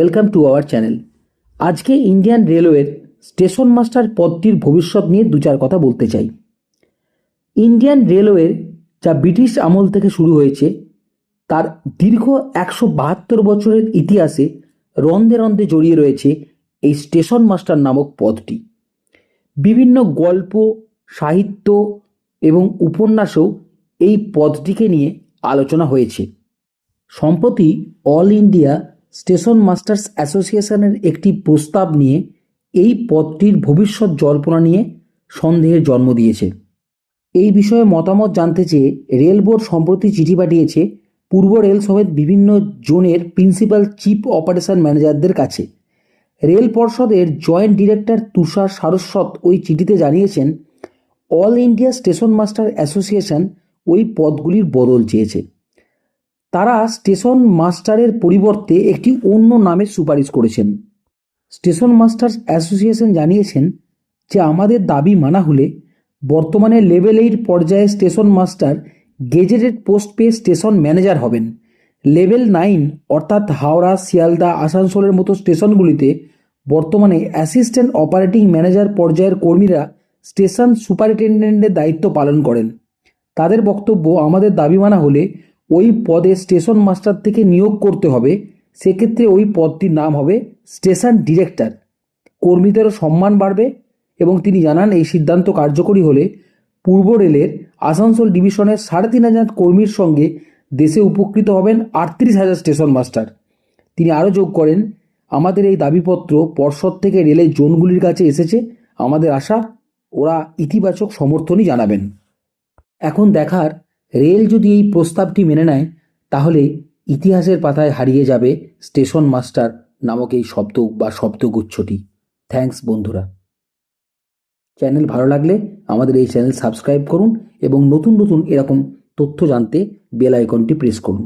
Welcome to our channel আজকে Indian রেলওয়ের station master পদটির ভবিষ্যৎ নিয়ে দু চার কথা বলতে চাই। ইন্ডিয়ান রেলওয়ের যা ব্রিটিশ আমল থেকে শুরু হয়েছে, তার দীর্ঘ একশো বাহাত্তর বছরের ইতিহাসে রন্ধে রন্ধে জড়িয়ে রয়েছে এই স্টেশন মাস্টার নামক পদটি। বিভিন্ন গল্প, সাহিত্য এবং উপন্যাসেও এই পদটিকে নিয়ে আলোচনা হয়েছে। সম্প্রতি অল ইন্ডিয়া স্টেশন মাস্টার্স অ্যাসোসিয়েশনের একটি প্রস্তাব নিয়ে এই পদটির ভবিষ্যৎ জল্পনা নিয়ে সন্দেহের জন্ম দিয়েছে। এই বিষয়ে মতামত জানতে চেয়ে রেল বোর্ড সম্প্রতি চিঠি পাঠিয়েছে পূর্ব রেল সমেত বিভিন্ন জোনের প্রিন্সিপাল চিফ অপারেশন ম্যানেজারদের কাছে। রেল পর্ষদের জয়েন্ট ডিরেক্টর তুষার সারস্বত ওই চিঠিতে জানিয়েছেন, all India station master association ওই পদগুলির বদল চেয়েছে। তারা স্টেশন মাস্টারের পরিবর্তে একটি অন্য নামের সুপারিশ করেছেন। স্টেশন মাস্টার্স অ্যাসোসিয়েশন জানিয়েছেন যে আমাদের দাবি মানা হলে বর্তমানে লেভেল এইট পর্যায়ে স্টেশন মাস্টার গেজেটেড পোস্ট পেয়ে স্টেশন ম্যানেজার হবেন। লেভেল নাইন অর্থাৎ হাওড়া, শিয়ালদা, আসানসোলের মতো স্টেশনগুলিতে বর্তমানে অ্যাসিস্ট্যান্ট অপারেটিং ম্যানেজার পর্যায়ের কর্মীরা স্টেশন সুপারিনটেন্ডেন্টের দায়িত্ব পালন করেন। তাদের বক্তব্য, আমাদের দাবি মানা হলে ওই পদে স্টেশন মাস্টার থেকে নিয়োগ করতে হবে, সেক্ষেত্রে ওই পদটির নাম হবে স্টেশন ডিরেক্টর। কর্মীদেরও সম্মান বাড়বে এবং তিনি জানান এই সিদ্ধান্ত কার্যকরী হলে পূর্ব রেলের আসানসোল ডিভিশনের সাড়ে তিন হাজার কর্মীর সঙ্গে দেশে উপকৃত হবেন আটত্রিশ হাজার স্টেশন মাস্টার। তিনি আরও যোগ করেন, আমাদের এই দাবিপত্র পর্ষদ থেকে রেলের জোনগুলির কাছে এসেছে, আমাদের আশা, ওরা ইতিবাচক সমর্থনই জানাবেন। এখন দেখার রেল যদি এই প্রস্তাবটি মেনে নেয়, তাহলে ইতিহাসের পাতায় হারিয়ে যাবে স্টেশন মাস্টার নামক এই শব্দ বা শব্দগুচ্ছটি। থ্যাংকস বন্ধুরা। চ্যানেল ভালো লাগলে আমাদের এই চ্যানেল সাবস্ক্রাইব করুন এবং নতুন নতুন এরকম তথ্য জানতে বেল আইকনটি প্রেস করুন।